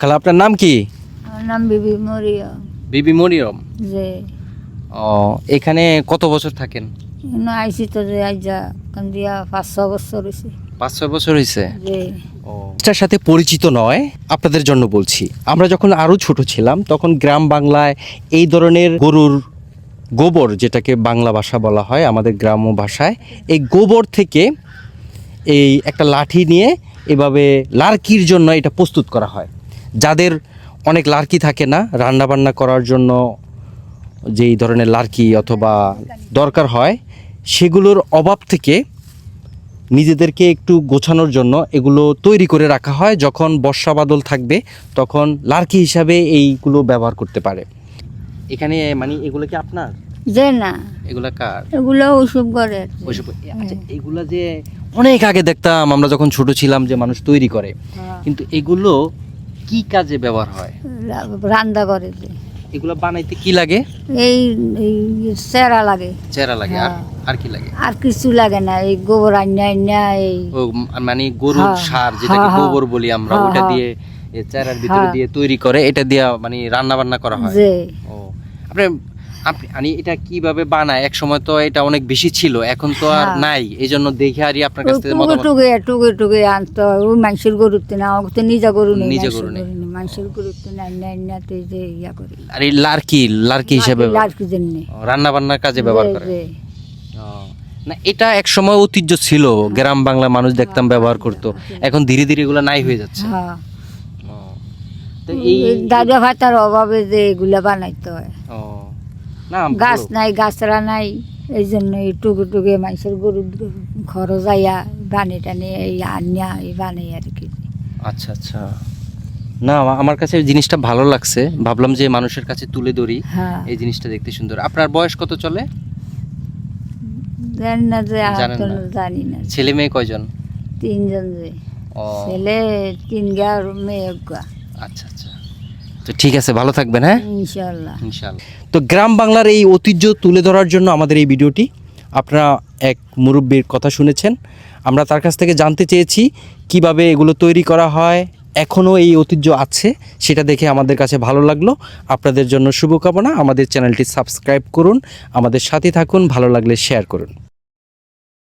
খালা আপনার নাম কি? আমার নাম বিবি মরিয়া বিবি মরিয়ম? যে ও এখানে কত বছর থাকেন? এনে আইসি তো যে যা কান দিয়া পাঁচ ছ বছর হয়েছে পাঁচ ছয় বছর হয়েছে এটার সাথে পরিচিত নয় আপনাদের জন্য বলছি। আমরা যখন আরও ছোট ছিলাম তখন গ্রাম বাংলায় এই ধরনের গরুর গোবর যেটাকে বাংলা ভাষা বলা হয় আমাদের গ্রাম্য ভাষায় এই গোবর থেকে এই একটা লাঠি নিয়ে এভাবে লার্কির জন্য এটা প্রস্তুত করা হয়। যাদের অনেক লার্কি থাকে না রান্নাবান্না করার জন্য যেই ধরনের লার্কি অথবা দরকার হয় সেগুলোর অভাব থেকে নিজেদেরকে একটু গোছানোর জন্য এগুলো তৈরি করে রাখা হয়। যখন বর্ষা বাদল থাকবে তখন লার্কি হিসাবে এইগুলো ব্যবহার করতে পারে। এখানে মানে এগুলো কি আপনার? যে না। এগুলো কার? এগুলো ওসব করে ওইসব আচ্ছা এগুলা যে অনেক আগে দেখতাম আমরা যখন ছোট ছিলাম যে মানুষ তৈরি করে। কিন্তু এগুলো কি কাজে ব্যবহার হয়? রান্না করে এগুলো বানাইতে কি লাগে? এই চেরা লাগে। চেরা লাগে আর হ্যাঁ। আর কি লাগে? আর কিছু লাগে না এই গোবর আইনা আইনা এই ও মানে গরুর হ্যাঁ, সার যেটাকে হ্যাঁ। গোবর বলি আমরা ওটা। দিয়ে এই চেরার ভিতরে। দিয়ে তৈরি করে এটা দিয়ে মানে রান্না বান্না করা হয়? ও। আপনি আপনি মানে এটা কীভাবে বানায়? এক সময় তো এটা অনেক বেশি ছিল এখন তো আর হ্যাঁ। নাই এই জন্য দেখে আর আপনার কাছ থেকে মতামত। টুকে টুকে টুকে আনতো ওই মানুষের গরুতে না তো নিজা গরু নেই নিজে গরু নেই। মানুষের গরুতে না আন্যা আন্যাতে যে ইয়া করি। আর এই লার্কি লার্কি হিসেবে লাল কি জন্য। রান্না বান্নার কাজে ব্যবহার করে। না এটা এক সময় ঐতিহ্য ছিল গ্রাম বাংলা মানুষ দেখতাম ব্যবহার করতো। এখন ধীরে ধীরে এগুলো নাই হয়ে যাচ্ছে। হ্যাঁ। তো এই দাদা ভাতার অভাবে যে এগুলা বানাইতে হয়। ও, না গাছ নাই গাছরা নাই এই জন্য এই টুকে টুকে মানুষের গরু ঘর যাইয়া বানে টানে এই আনিয়া এই বানাই আর কি। আচ্ছা আচ্ছা। না আমার কাছে এই জিনিসটা ভালো লাগছে। ভাবলাম যে মানুষের কাছে তুলে ধরি। হ্যাঁ। এই জিনিসটা দেখতে সুন্দর। আপনার বয়স কত চলে? জানি না যে জানেন জানি না। ছেলে মেয়ে কয়জন? তিনজন যে। ও। ছেলে তিন গা আর মেয়ে গা। আচ্ছা আচ্ছা। তো ঠিক আছে ভালো থাকবেন হ্যাঁ? ইনশাল্লাহ তো গ্রাম বাংলার এই ঐতিহ্য তুলে ধরার জন্য আমাদের এই ভিডিওটি আপনারা এক মুরব্বীর কথা শুনেছেন। আমরা তার কাছ থেকে জানতে চেয়েছি কীভাবে এগুলো তৈরি করা হয় এখনও এই ঐতিহ্য আছে সেটা দেখে আমাদের কাছে ভালো লাগল। আপনাদের জন্য শুভকামনা। আমাদের চ্যানেলটি সাবস্ক্রাইব করুন। আমাদের সাথে থাকুন ভালো লাগলে শেয়ার করুন।